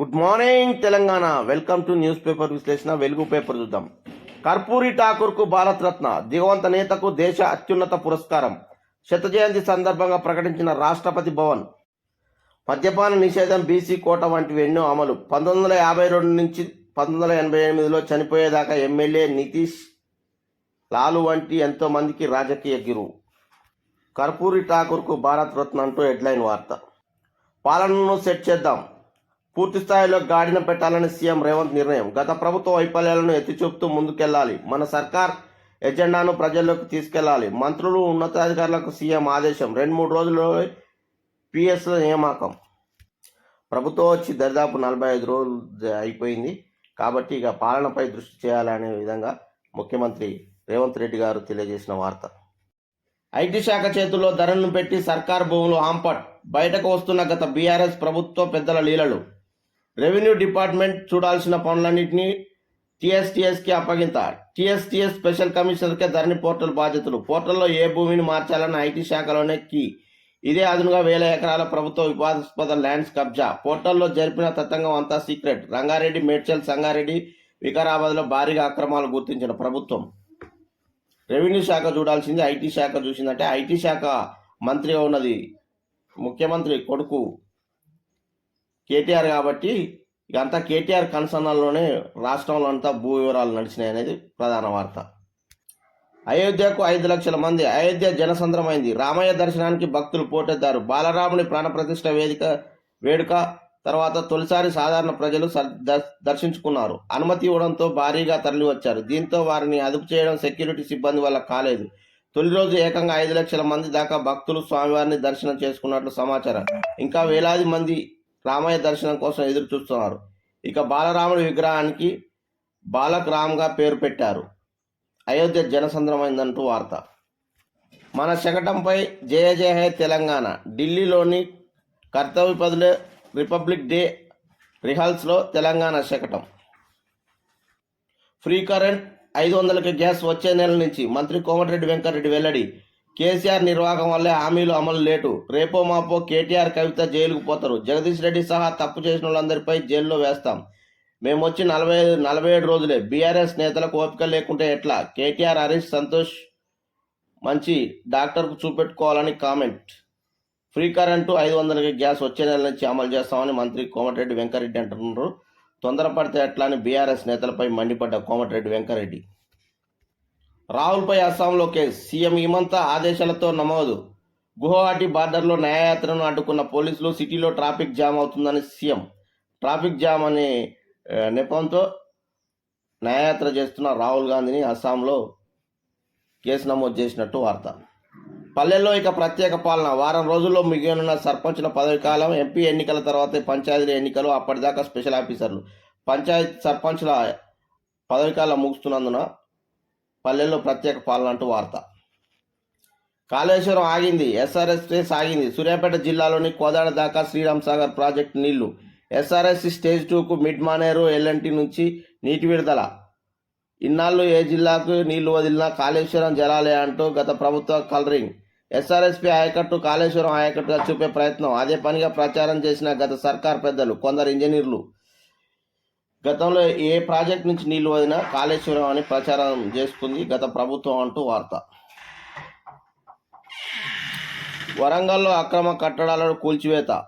Good morning Telangana. Welcome to news paper విశ్లేషణ. Velugu paper చూద్దాం. కర్పూరి ఠాకూర్కు భారతరత్న దిగవంత నేతకు దేశ అత్యున్నత పురస్కారం. శత జయంతి సందర్భంగా ప్రకటించిన రాష్ట్రపతి భవన్. మద్యపాన నిషేధం బీసీ కోట వంటివి ఎన్నో అమలు. పంతొమ్మిది వందల యాభై రెండు నుంచి పంతొమ్మిది వందల ఎనభై ఎనిమిదిలో చనిపోయేదాకా ఎమ్మెల్యే నితీష్ లాలు వంటి ఎంతో మందికి రాజకీయ గిరువు కర్పూరి ఠాకూర్కు భారత్ రత్న అంటూ హెడ్లైన్ వార్త. పాలనను సెట్ చేద్దాం. పూర్తి స్థాయిలో గాడిన పెట్టాలని సీఎం రేవంత్ నిర్ణయం. గత ప్రభుత్వ వైఫల్యాలను ఎత్తి చూపుతూ ముందుకెళ్ళాలి. మన సర్కార్ ఎజెండాను ప్రజల్లోకి తీసుకెళ్ళాలి. మంత్రులు ఉన్నతాధికారులకు సీఎం ఆదేశం. రెండు మూడు రోజుల్లో పిఎస్ నియామకం. ప్రభుత్వం వచ్చి దరిదాపు నలభై ఐదు రోజులు అయిపోయింది. కాబట్టి ఇక పాలనపై దృష్టి చేయాలనే విధంగా ముఖ్యమంత్రి రేవంత్ రెడ్డి గారు తెలియజేసిన వార్త. ఐటీ శాఖ చేతుల్లో ధరను పెట్టి సర్కార్ భూములు ఆంపట్. బయటకు వస్తున్న గత బీఆర్ఎస్ ప్రభుత్వ పెద్దల లీలలు. రెవెన్యూ డిపార్ట్మెంట్ చూడాల్సిన పనులన్నింటినీ టీఎస్టీఎస్కి అప్పగింత టీఎస్టీఎస్ స్పెషల్ కమిషనర్కే ధరణి పోర్టల్ బాధ్యతలు. పోర్టల్లో ఏ భూమిని మార్చాలన్న ఐటీ శాఖలోనే కీ. ఇదే అదునుగా వేల ఎకరాల ప్రభుత్వ వివాదాస్పద ల్యాండ్స్ కబ్జా. పోర్టల్లో జరిపిన తతంగం అంతా సీక్రెట్. రంగారెడ్డి మేడ్చల్ సంగారెడ్డి వికారాబాద్లో భారీగా అక్రమాలు గుర్తించిన ప్రభుత్వం. రెవెన్యూ శాఖ చూడాల్సింది ఐటీ శాఖ చూసిందంటే ఐటీ శాఖ మంత్రిగా ఉన్నది ముఖ్యమంత్రి కొడుకు కేటీఆర్ కాబట్టి ఇదంతా కేటీఆర్ కన్సర్నల్లోనే రాష్ట్రంలో అంతా భూ వివరాలు నడిచినాయి అనేది ప్రధాన వార్త. అయోధ్యకు ఐదు లక్షల మంది అయోధ్య జనసంద్రమైంది. రామయ్య దర్శనానికి భక్తులు పోటెత్తారు. బాలరాముని ప్రాణప్రతిష్ఠ వేదిక వేడుక తర్వాత తొలిసారి సాధారణ ప్రజలు సర్- దర్శించుకున్నారు. అనుమతి ఇవ్వడంతో భారీగా తరలి వచ్చారు దీంతో వారిని అదుపు చేయడం సెక్యూరిటీ సిబ్బంది వల్ల కాలేదు. తొలి రోజు ఏకంగా ఐదు లక్షల మంది దాకా భక్తులు స్వామివారిని దర్శనం చేసుకున్నట్లు సమాచారం. ఇంకా వేలాది మంది రామయ్య దర్శనం కోసం ఎదురు చూస్తున్నారు. ఇక బాలరాముడి విగ్రహానికి బాలక్ రామ్గా పేరు పెట్టారు. అయోధ్య జనసంద్రమైందంటూ వార్త. మన శకటంపై జయ జయ హే తెలంగాణ ఢిల్లీలోని కర్తవ్య పదులే రిపబ్లిక్ డే రిహల్స్లో తెలంగాణ శకటం. ఫ్రీ కరెంట్ ఐదు వందలకి గ్యాస్ వచ్చే నెల నుంచి మంత్రి కోమటిరెడ్డి వెంకటరెడ్డి వెల్లడి కేసీఆర్ నిర్వాహకం వల్లే హామీలు అమలు లేటు. రేపో మాపో కేటీఆర్ కవిత జైలుకు పోతారు. జగదీష్ రెడ్డి సహా తప్పు చేసిన వాళ్ళందరిపై జైల్లో వేస్తాం. మేము వచ్చి నలభై ఐదు నలభై ఏడు రోజులే. బీఆర్ఎస్ నేతలకు ఓపిక లేకుంటే ఎట్లా? కేటీఆర్ హరీష్ సంతోష్ మంచి డాక్టర్కు చూపెట్టుకోవాలని కామెంట్. ఫ్రీ కరెంటు ఐదు వందలకి గ్యాస్ వచ్చే నెల నుంచి అమలు చేస్తామని మంత్రి కోమటిరెడ్డి వెంకరెడ్డి అంటున్నారు. తొందరపడితే ఎట్లా అని బీఆర్ఎస్ నేతలపై మండిపడ్డ కోమటిరెడ్డి వెంకరెడ్డి. రాహుల్పై అస్సాంలో కేసు సీఎం హిమంత ఆదేశాలతో నమోదు. గువాహటి బార్డర్లో న్యాయయాత్రను అడ్డుకున్న పోలీసులు సిటీలో ట్రాఫిక్ జామ్ అవుతుందని సీఎం. ట్రాఫిక్ జామ్ అనే నెపంతో న్యాయయాత్ర చేస్తున్న రాహుల్ గాంధీని అస్సాంలో కేసు నమోదు చేసినట్టు వార్త. పల్లెల్లో ఇక ప్రత్యేక పాలన. వారం రోజుల్లో మిగిలిన సర్పంచుల పదవి కాలం ఎంపీ ఎన్నికల తర్వాత పంచాయతీ ఎన్నికలు అప్పటిదాకా స్పెషల్ ఆఫీసర్లు. పంచాయతీ సర్పంచుల పదవి కాలం ముగుస్తున్నందున పల్లెల్లో ప్రత్యేక పాలన అంటూ వార్త. కాళేశ్వరం ఆగింది. ఎస్ఆర్ఎస్ స్టేజ్ ఆగింది సూర్యాపేట జిల్లాలోని కోదాడ దాకా శ్రీరామ్ సాగర్ ప్రాజెక్టు నీళ్ళు. ఎస్ఆర్ఎస్ స్టేజ్ టూకు మిడ్ మానేరు ఎల్ఎన్టీ నుంచి నీటి విడుదల. ఇన్నాళ్ళు ఏ జిల్లాకు నీళ్ళు వదిలినా కాళేశ్వరం జలాలే అంటూ గత ప్రభుత్వ కలరింగ్. ఎస్ఆర్ఎస్పీ ఆయకట్టు కాళేశ్వరం ఆయకట్టుగా చూపే ప్రయత్నం. అదే పనిగా ప్రచారం చేసిన గత సర్కార్ పెద్దలు కొందరు ఇంజనీర్లు. గతంలో ఏ ప్రాజెక్ట్ నుంచి నీళ్ళు వదిలినా కాళేశ్వరం అని ప్రచారం చేసుకుంది గత ప్రభుత్వం అంటూ వార్త. వరంగల్లో అక్రమ కట్టడాలను కూల్చివేత.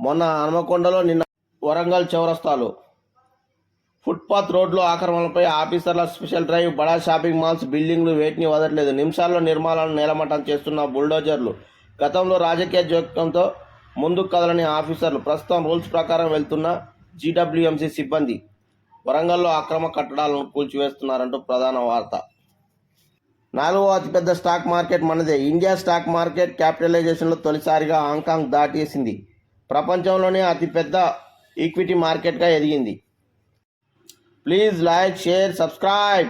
మొన్న హనుమకొండలో నిన్న వరంగల్ చౌరస్తాలు. ఫుట్పాత్ రోడ్లు ఆక్రమణలపై ఆఫీసర్ల స్పెషల్ డ్రైవ్ బడా షాపింగ్ మాల్స్ బిల్డింగ్లు వేటిని వదలట్లేదు నిమిషాల్లో నిర్మాణాలను నేలమట్టం చేస్తున్న బుల్డోజర్లు. గతంలో రాజకీయ జోక్యంతో ముందుకు కదలని ఆఫీసర్లు. ప్రస్తుతం రూల్స్ ప్రకారం వెళ్తున్న జీడబ్ల్యూఎంసీ సిబ్బంది వరంగల్లో అక్రమ కట్టడాలను కూల్చివేస్తున్నారంటూ ప్రధాన వార్త. నాలుగో అతిపెద్ద స్టాక్ మార్కెట్ మనదే. ఇండియా స్టాక్ మార్కెట్ క్యాపిటలైజేషన్లో తొలిసారిగా హాంకాంగ్ దాటేసింది. ప్రపంచంలోనే అతిపెద్ద ఈక్విటీ మార్కెట్గా ఎదిగింది. Please like share subscribe.